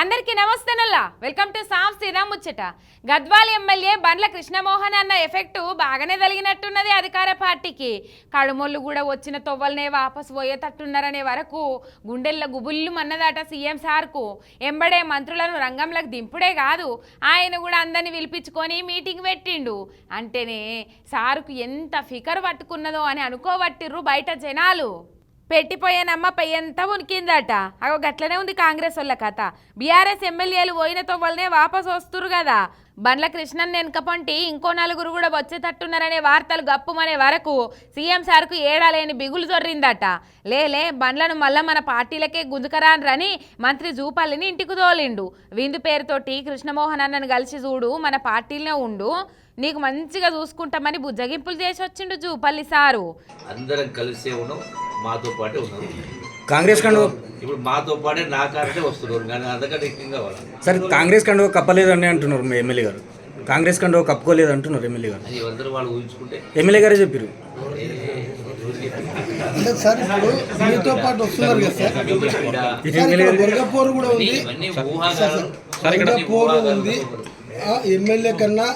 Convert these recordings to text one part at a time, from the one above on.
అందరికీ నమస్తేనల్లా welcome to Sam Sriram ముచ్చట. గద్వాల్ ఎమ్మెల్యే బండ్ల కృష్ణమోహన్ అన్న ఎఫెక్టు బాగానే తగినట్టున్నది అధికార పార్టీకి. కడుమొళ్ళు కూడా వచ్చిన తొవ్వలనే వాపసు పోయేటట్టున్నారనే వరకు గుండెల్లో గుబుల్లు మన్నదాట సీఎం సార్కు. ఎంబడే మంత్రులను రంగంలోకి దింపుడే కాదు ఆయన కూడా అందరిని పిలిపించుకొని మీటింగ్ పెట్టిండు. అంటేనే సార్కు ఎంత ఫికర్ పట్టుకున్నదో అని అనుకోబట్టిర్రు బయట జనాలు. పెట్టిపోయానమ్మ పెయ్యంతా ఉనికిందట. అగో గట్లనే ఉంది కాంగ్రెస్ వాళ్ళ కథ. బీఆర్ఎస్ ఎమ్మెల్యేలు పోయినతో వల్లనే వాపసు వస్తురు కదా బండ్ల కృష్ణన్ వెనకపంటి ఇంకో నలుగురు కూడా వచ్చేటట్టున్నారనే వార్తలు గప్పుమనే వరకు సీఎం సార్కు ఏడాలేని బిగులు జొర్రిందట. లేలే బండ్లను మళ్ళా మన పార్టీలకే గుంజుకరాన్రని మంత్రి జూపల్లిని ఇంటికి తోలిండు. విందు పేరుతోటి కృష్ణమోహన్ అన్నను కలిసి చూడు మన పార్టీలోనే ఉండు. నీకు మంచిగా చూసుకుంటామని బుజ్జగింపులు చేసి వచ్చిండు జూపల్లి సారు. అందరం కలిసే ఉన్నాం. మాతో పాటే ఉన్నారు కాంగ్రెస్ కండు ఇప్పుడు మాతో పాటే నా కారణే వస్తున్నారు కానీ ఎక్కువ కావాలి? సార్ కాంగ్రెస్ కండు కప్పలేదని అంటున్నారు మీ ఎమ్మెల్యే గారు. కాంగ్రెస్ కండు కప్పుకోలేదు అంటున్నారు ఎమ్మెల్యే గారు. అని అందరూ వాళ్ళు ఊహించుకుంటే? ఎమ్మెల్యే గారే చెప్పారు అంటే సార్ ఇప్పుడు మీతో పాటు వస్తున్నారు కదా సార్. ఇది సార్ ఎమ్మెల్యే ఇక్కడ గారు. వర్గపోరు కూడా ఉంది. ఇవన్నీ ఊహాగానాలు వర్గపోరు ఉంది. ఆ ఎమ్మెల్యే కన్నా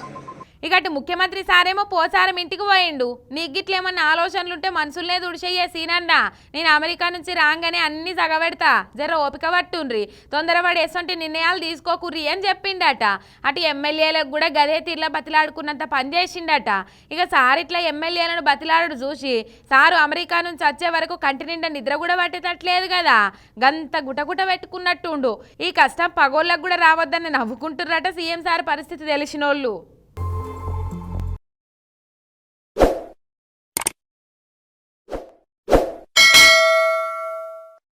ఇక అటు ముఖ్యమంత్రి సారేమో పోసారం ఇంటికి పోయిండు. నీకు గిట్లేమన్నా ఆలోచనలుంటే మనసులనే దుడిచేయ్యే సీనన్న. నేను అమెరికా నుంచి రాగానే అన్ని సగబెడతా జర ఓపిక పట్టుండ్రి. తొందరపడి ఎసొంటి నిర్ణయాలు తీసుకోకుర్రి అని చెప్పిండట. అటు ఎమ్మెల్యేలకు కూడా గదే తీర్లా బతిలాడుకున్నంత పని చేసిండట. ఇక సార్ ఇట్లా ఎమ్మెల్యేలను బతిలాడు చూసి సారు అమెరికా నుంచి వచ్చే వరకు కంటి నిండా నిద్ర కూడా పట్టేటట్లేదు కదా. గంత గుటగుట పెట్టుకున్నట్టుండు. ఈ కష్టం పగోళ్ళకు కూడా రావద్దని నవ్వుకుంటుర్రట సీఎం సార్ పరిస్థితి తెలిసినోళ్ళు.